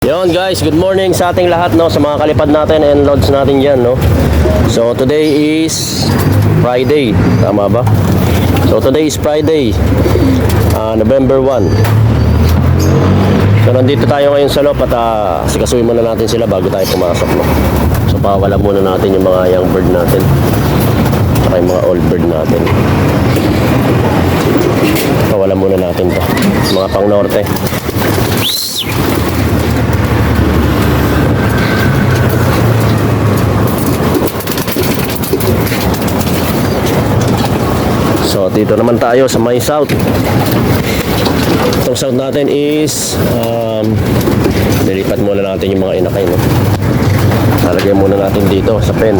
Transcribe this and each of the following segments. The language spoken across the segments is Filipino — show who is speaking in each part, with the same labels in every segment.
Speaker 1: Yon guys, good morning sa ating lahat no, sa mga kalipad natin and loads natin diyan no. So today is Friday, tama ba? So today is Friday, ah, November 1. So nandito tayo ngayon sa loob at uh, sikasuin muna natin sila bago tayo pumasok no. So pawala muna natin yung mga young bird natin. Saka yung mga old bird natin. Pawala muna natin to. Mga pang norte. So dito naman tayo sa may south. Itong south natin is um, nilipat muna natin yung mga inakay no. Lalagay muna natin dito sa pen.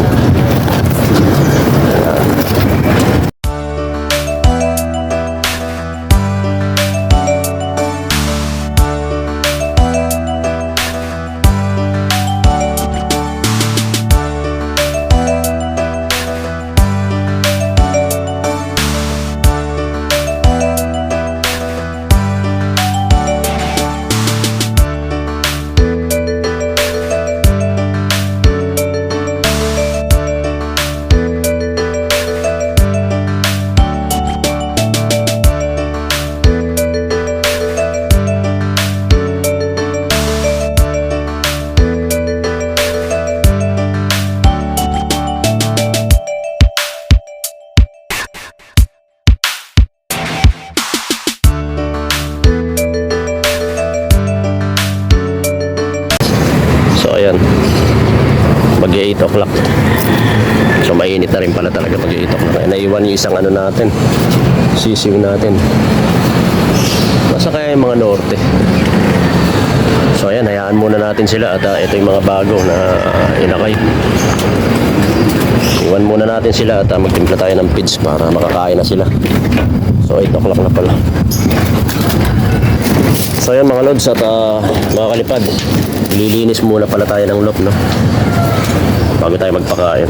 Speaker 1: Mag 8 o'clock. So mainit na rin pala talaga 8 o'clock. Ay, naiwan yung isang ano natin. Sisiw natin. Nasa kaya yung mga norte. So ayan, hayaan muna natin sila at ah, ito yung mga bago na ah, inakay. Iwan muna natin sila at uh, magtimpla tayo ng feeds para makakain na sila. So 8 o'clock na pala. So yan mga lods at ah, mga kalipad, lilinis muna pala tayo ng loop no. Bago tayo magpakain.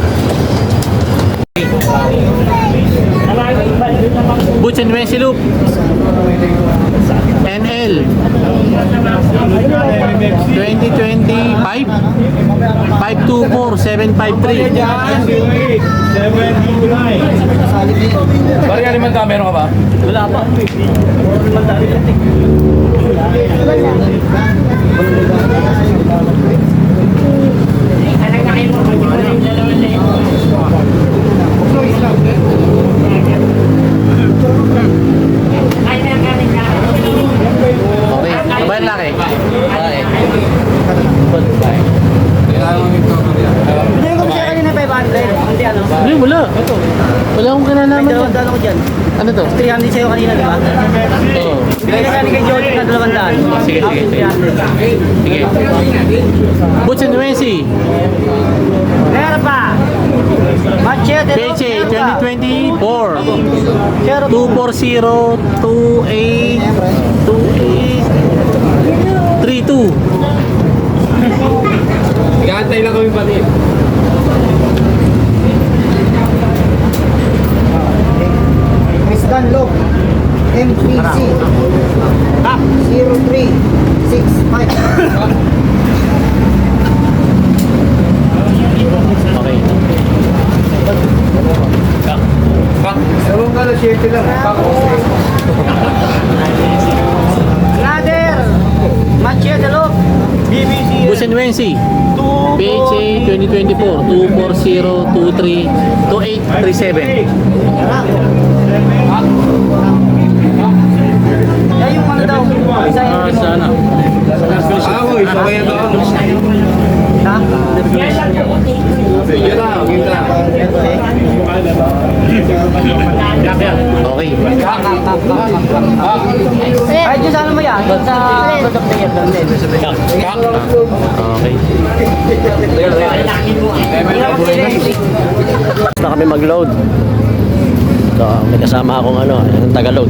Speaker 2: Boots and Wensi Loop. NL. 2025. 524 753.
Speaker 3: Pare, limang ka, meron ka ba?
Speaker 2: Wala pa. Laki. Babae.
Speaker 4: Hindi ko siya kanina 500. Hindi ano.
Speaker 2: Hindi, wala. Wala akong kinalaman dyan. Ano to?
Speaker 4: 300 sa'yo kanina, di ba?
Speaker 2: Sige, sige, sige.
Speaker 4: 300.
Speaker 2: Sige. Boots and Wensi.
Speaker 4: Pa. Machete.
Speaker 2: Peche 2024.
Speaker 4: Zero
Speaker 2: 240 28 28 32.
Speaker 3: Nag-aantay lang kami pati.
Speaker 5: Miss Dunlop, MPC 0365.
Speaker 2: Okay.
Speaker 3: Ewan ka na, 7 lang.
Speaker 4: Ladder. Machete look. BBC.
Speaker 2: Boots and Wensi. PHA 2024 240 23 2837. Okay.
Speaker 4: Ay, sa ano mo yan? Sa product na yan. Doon din.
Speaker 2: Okay.
Speaker 1: Basta kami mag-load. So may kasama akong ano, yung taga-load.